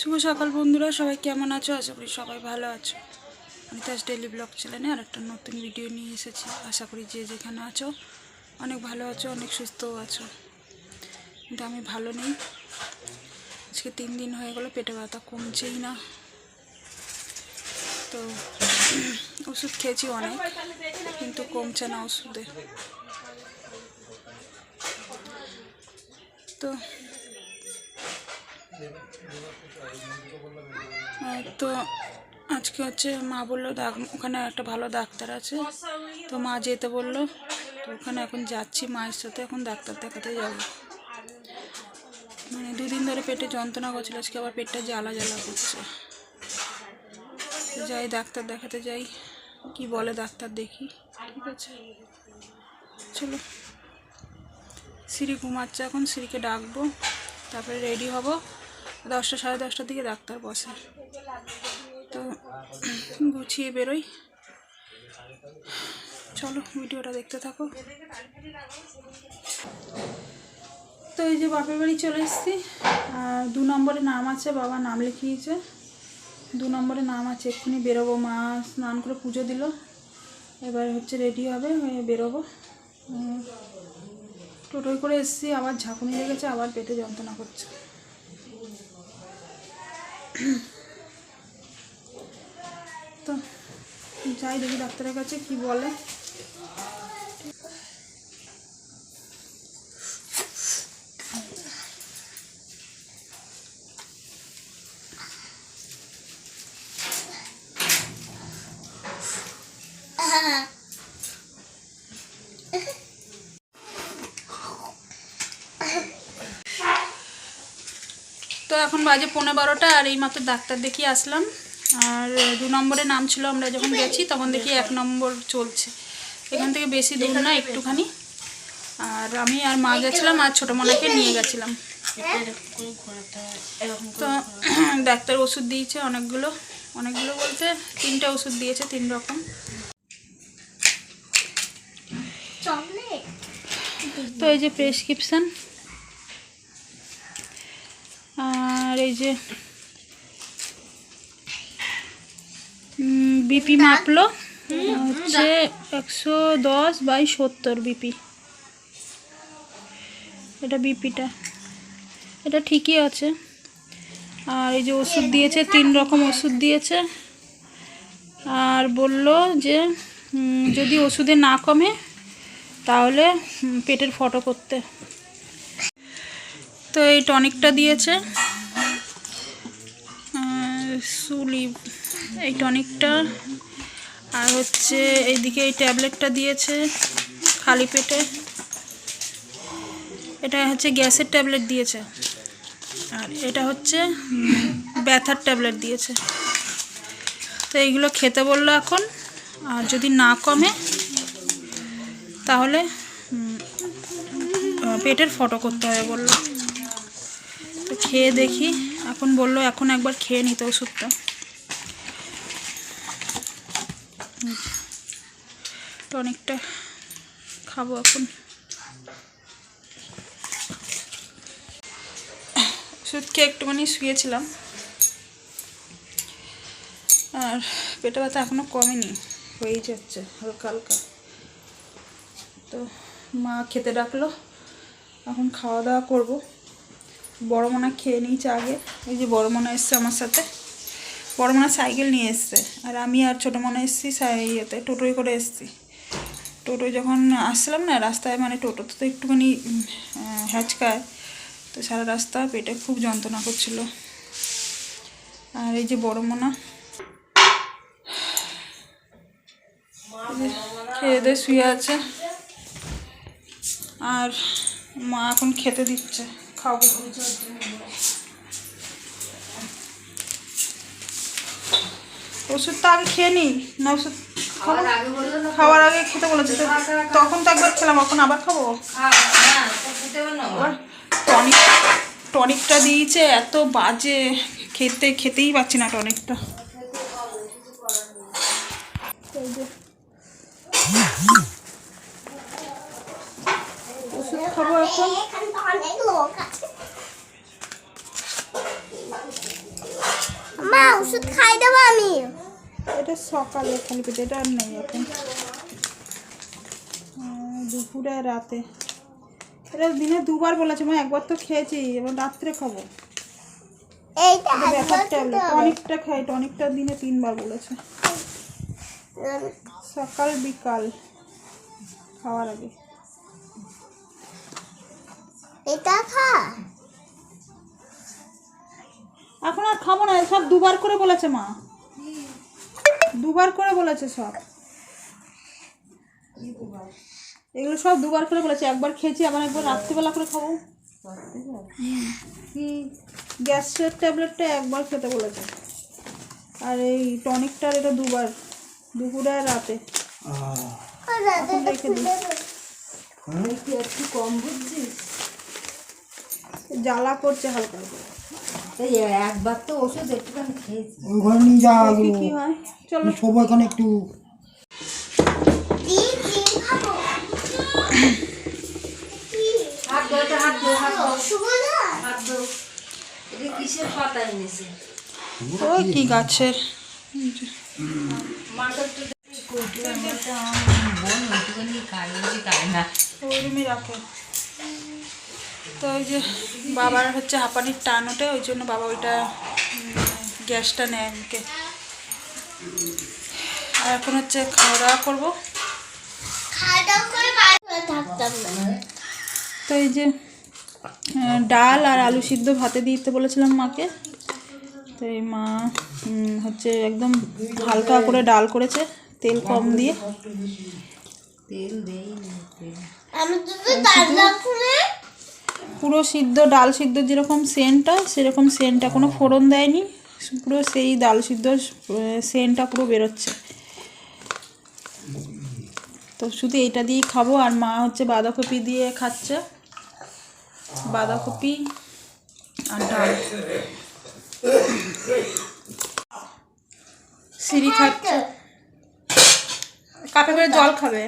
শুভ সকাল বন্ধুরা, সবাই কেমন আছো? আশা করি সবাই ভালো আছো। আমি তাজ ডেলি ব্লগ চ্যানেলে আর একটা নতুন ভিডিও নিয়ে এসেছি। আশা করি যে যেখানে আছো, অনেক ভালো আছো, অনেক সুস্থও আছো। কিন্তু আমি ভালো নেই। আজকে তিন দিন হয়ে গেলো, পেটে ব্যথা কমছেই না। তো ওষুধ খেয়েছি অনেক, কিন্তু কমছে না ওষুধে। তো তো আজকে হচ্ছে মা বলল ওখানে একটা ভালো ডাক্তার আছে। তো মা যেতে বলল, তো ওখানে এখন যাচ্ছি মায়ের সাথে, এখন ডাক্তার দেখাতে যাব। মানে দুদিন ধরে পেটে যন্ত্রণা করছিল, আজকে আবার পেটটা জ্বালা জ্বালা করছে। যাই, ডাক্তার দেখাতে যাই, কি বলে ডাক্তার দেখি, ঠিক আছে? চলো। সিঁড়ি ঘুমাচ্ছে এখন সিঁড়িকে ডাকবো, তারপরে রেডি হব। দশটা, সাড়ে দশটার দিকে ডাক্তার বসে। তো গুছিয়ে বেরোই। চলো, ভিডিওটা দেখতে থাকো। তো এই যে বাপের বাড়ি চলে এসেছি। দু নম্বরে নাম আছে, বাবা নাম লিখিয়েছে। দু নম্বরে নাম আছে, এক্ষুনি বেরোবো। মা স্নান করে পুজো দিল। এবার হচ্ছে রেডি হবে, হয়ে বেরোবো। টোটোয় করে এসেছি, আবার ঝাঁকুনি লেগেছে, আবার পেটে যন্ত্রণা করছে। তো যাই দেখি ডাক্তারের কাছে কি বলে। তো এখন বাজে পনেরো বারোটা আর এই মাত্র ডাক্তার দেখিয়ে আসলাম। আর দু নম্বরে নাম ছিল আমরা যখন গেছি তখন দেখি এক নম্বর চলছে। এখান থেকে বেশি দূর না একটুখানি। আর আমি আর মা গেছিলাম আর ছোটো মনাকে নিয়ে গেছিলাম। তো ডাক্তার ওষুধ দিয়েছে অনেকগুলো অনেকগুলো বলতে তিনটে ওষুধ দিয়েছে তিন রকম। তো এই যে প্রেসক্রিপশান আর এই যে বিপি মাপলো। হচ্ছে একশো দশ বাই সত্তর বিপি এটা বিপিটা এটা ঠিকই আছে। আর এই যে ওষুধ দিয়েছে তিন রকম ওষুধ দিয়েছে। আর বলল যে যদি ওষুধে না কমে তাহলে পেটের ফটো করতে। তো এই টনিকটা দিয়েছে। সুলি, এই টনিকটা। আর হচ্ছে এইদিকে এই ট্যাবলেটটা দিয়েছে খালি পেটে। এটা হচ্ছে গ্যাসের ট্যাবলেট দিয়েছে। আর এটা হচ্ছে ব্যথার ট্যাবলেট দিয়েছে। তো এইগুলো খেতে বলল এখন। আর যদি না কমে, তাহলে পেটের ফটো করতে হবে বলল। খেয়ে দেখি। এখন বলল, এখন একবার খেয়ে নিতে ওষুধটা। টনিকটা খাব এখন। ওষুধ খেয়ে একটুখানি শুয়েছিলাম। আর পেটে ব্যথা এখনও কমেনি, হয়েই যাচ্ছে, হালকা হালকা। তো মা খেতে ডাকলো, এখন খাওয়া দাওয়া করব। বড় মোনা খেয়ে নিয়েছে আগে। এই যে বড় মোনা এসছে আমার সাথে। বড় মোনা সাইকেল নিয়ে এসছে। আর আমি আর ছোটো মনে এসছি ইয়েতে, টোটোয় করে এসছি। টোটোয় যখন আসছিলাম না, রাস্তায় মানে টোটোতে তো একটুখানি হ্যাচকায়। তো সারা রাস্তা পেটে খুব যন্ত্রণা করছিল। আর এই যে বড় মোনা খেয়ে দিয়ে শুয়ে আছে। আর মা এখন খেতে দিচ্ছে। খাব ওষুধটা আগে খেয়ে নিই না ওষুধ? খাওয়ার আগে খেতে বলেছে তো তখন তো একবার খেলাম এখন আবার খাব? আবার টনিক টনিকটা দিয়েছে এত বাজে। খেতে খেতেই পাচ্ছি না টনিকটা। ওষুধ খাব এখন। মা ওষুধ খাই দেবো আমি। এটা সকালে খালি পেটে এটা আর নেই এখন। দুপুরে রাতে। এটা দিনে দুবার বলেছে মা একবার তো খেয়েছি এবার রাত্রে খাব। এইটা ব্যাপার ট্যাবলেট টনিকটা খাই টনিকটা দিনে তিনবার বলেছে। সকাল বিকাল খাওয়ার আগে। এটা খা। এখন আর খাব না সব দুবার করে বলেছে মা। দুবার করে বলেছে সব। এগুলো সব দুবার করে বলেছে একবার খেয়েছি আবার একবার রাত্রিবেলা করে খাব। গ্যাসের ট্যাবলেটটা একবার খেতে বলেছে। আর এই টনিকটার এটা দুবার দুপুরে আর রাতে। দিই। একটু কম বুঝছিস? জ্বালা করছে হালকা করে। এই একবার তো ওষুধ একটুখানি খেয়েছি ওই ঘরে নিয়ে যা কি হয় চলো। সব এখানে একটু হাত তো, হাত ধো হাত না? হাত ধো। এটা কিসের পাতা এনেছে? ওই কি গাছের? তো ওই যে বাবার হচ্ছে হাঁপানির টান ওঠে ওই জন্য বাবা ওইটা গ্যাসটা নেয় আমাকে। আর এখন হচ্ছে খাওয়া দাওয়া করব। তো এই যে ডাল আর আলু সিদ্ধ ভাতে দিতে বলেছিলাম মাকে। তো এই মা হচ্ছে একদম হালকা করে ডাল করেছে তেল কম দিয়ে। তেল দেই পুরো সিদ্ধ ডাল সিদ্ধ যেরকম সেন্টটা সেরকম সেন্টটা। কোনো ফোড়ন দেয়নি পুরো সেই ডাল সিদ্ধ সেন্টটা পুরো বেরোচ্ছে। তো শুধু এইটা দিয়েই খাব আর মা হচ্ছে বাঁধাকপি দিয়ে খাচ্ছে। বাঁধাকপি আর ডাল। সিঁড়ি খাচ্ছে। কাপে করে জল খাবে।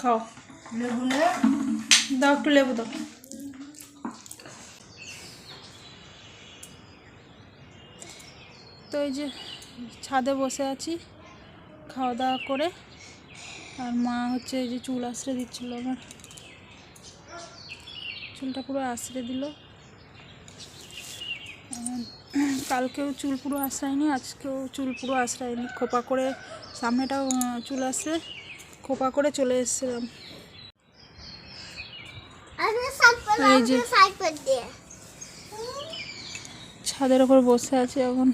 খাও। দাও, একটু লেবু দাও। তো এই যে ছাদে বসে আছি, খাওয়া দাওয়া করে। আর মা হচ্ছে এই যে চুল আশ্রে দিচ্ছিল আমার। চুলটা পুরো আশ্রে দিল। কালকেও চুল পুরো আশ্রায়নি আজকেও চুল পুরো আশ্রায়নি খোপা করে সামনেটাও চুল আশ্রে খোপা করে চলে এসেছিলাম আমি সাইড করে এই যে। ছাদের ওপর বসে আছি এখন।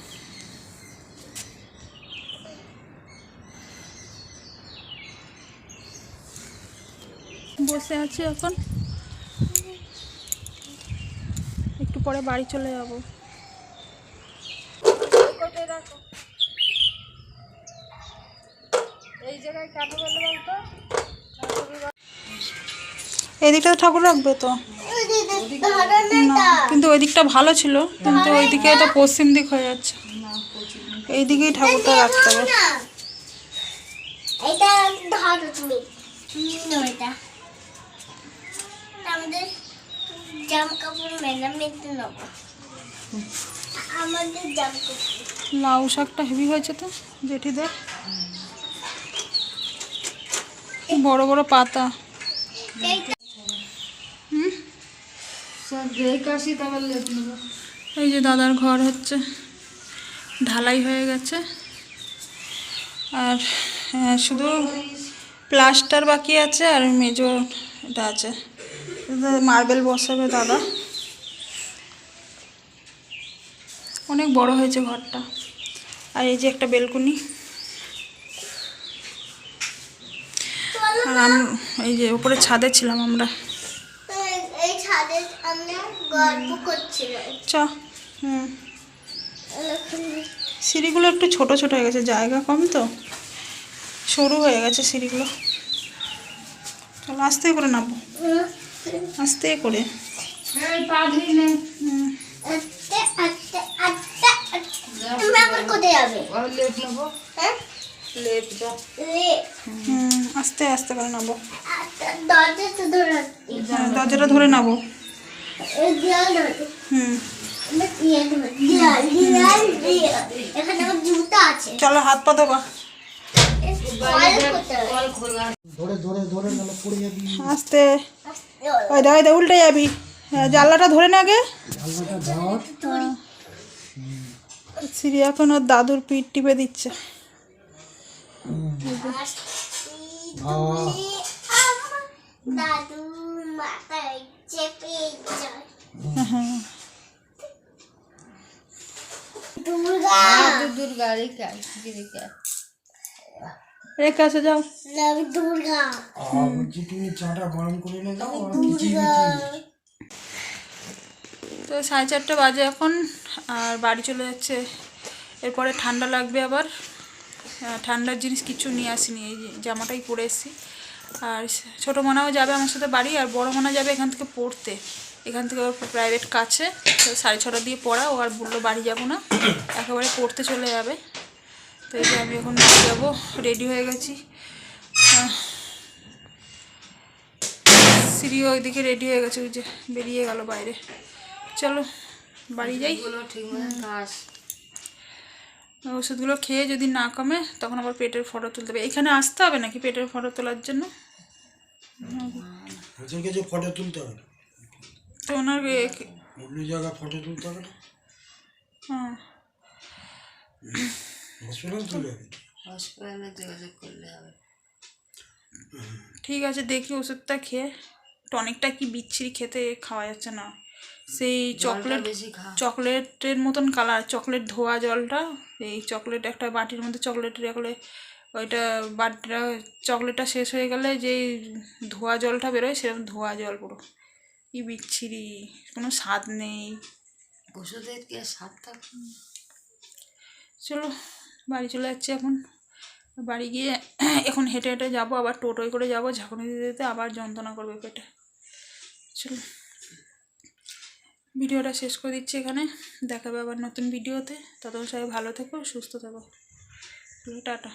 বসে আছি এখন। একটু পরে বাড়ি চলে যাব। এই জায়গায় বলতো? এই দিকটা ঠাকুর রাখবে তো। কিন্তু ওই দিকটা ভালো ছিল কিন্তু ওই দিকে তো পশ্চিম দিক হয়ে যাচ্ছে। এই দিকেই ঠাকুরটা রাখতে হবে। এটা এটা লাউ শাকটা হেভি হয়েছে তো জেঠিদের। বড় বড় পাতা এইটা হুম সব দেই কাশি তারপর লেপ নেব এই যে দাদার ঘর হচ্ছে, ঢালাই হয়ে গেছে। আর শুধু প্লাস্টার বাকি আছে আর মেজো এটা আছে। মার্বেল বসাবে দাদা। অনেক বড় হয়েছে ঘরটা। আর এই যে একটা বেলকুনি। আর এই যে উপরে ছাদে ছিলাম আমরা এই- এই ছাদে আমরা গল্প করছিলাম চ হুম। সিঁড়িগুলো একটু ছোট ছোট হয়ে গেছে জায়গা কম তো। সরু হয়ে গেছে সিঁড়িগুলো। চলো আস্তে করে নামবো আস্তে করে। আস্তে আস্তে হ্যাঁ? আস্তে আস্তে করে নামবো আচ্ছা, দরজাটা ধরে। রাখতে। চলো হাত পা দেবা আস্তে। ওই দেখ ওই উল্টে যাবি। হ্যাঁ, জানলাটা ধরে না আগে। সিরি এখন ওর দাদুর পিঠ টিপে দিচ্ছে। দাদু মাথায় চেপে যায় দুর্গা দুর্গা রেখা রেখা রেখে আসে যাও আমি দুর্গা বলছি তুমি চাটা গরম করে নিয়ে যাও তো সাড়ে চারটে বাজে এখন আর বাড়ি চলে যাচ্ছে। এরপরে ঠান্ডা লাগবে আবার। ঠান্ডার জিনিস কিছু নিয়ে আসিনি এই জামাটাই পরে এসেছি। আর ছোটো মনাও যাবে আমার সাথে বাড়ি, আর বড় মনা যাবে এখান থেকে পড়তে। এখান থেকে ওর প্রাইভেট কাছে সাড়ে ছটা দিয়ে পড়া ও আর বলল বাড়ি যাব না, একেবারে পড়তে চলে যাবে। তো এই আমি এখন বাড়ি যাব রেডি হয়ে গেছি। সিঁড়ি ওইদিকে রেডি হয়ে গেছে, ওই যে বেরিয়ে গেল বাইরে। চলো, বাড়ি যাই। ঠিক ওষুধগুলো খেয়ে যদি না কমে তখন আবার পেটের ফটো তুলতে হবে। এখানে আসতে হবে নাকি পেটের ফটো তোলার জন্য? ফটো তুলতে হবে। তো ওনার অন্য জায়গায় ফটো তুলতে হবে না? হ্যাঁ। হসপিটাল তুলে হবে হসপিটালে যোগাযোগ করলে হবে। ঠিক আছে দেখি ওষুধটা খেয়ে। টনিকটা কি বিচ্ছিরি খেতে খাওয়া যাচ্ছে না। সেই চকলেট চকলেটের মতন কালার চকলেট ধোয়া জলটা এই চকলেট একটা বাটির মধ্যে চকলেট রাখলে ওইটা বাটিটা চকলেটটা শেষ হয়ে গেলে যেই ধোয়া জলটা বেরোয় সেরকম ধোয়া জল পুরো। কি বিচ্ছিরি কোনো স্বাদ নেই। ওষুধের কি স্বাদ থাকে চলো বাড়ি চলে যাচ্ছি এখন। বাড়ি গিয়ে এখন হেঁটে হেঁটে যাব আবার টোটোয় করে যাব ঝাঁকুনি দিতে দিতে আবার যন্ত্রণা করবে পেটে। চলো। ভিডিওটা শেষ করে দিচ্ছি এখানে। দেখাবে আবার নতুন ভিডিওতে। ততক্ষণ সবাই ভালো থেকো, সুস্থ থেকো। টাটা।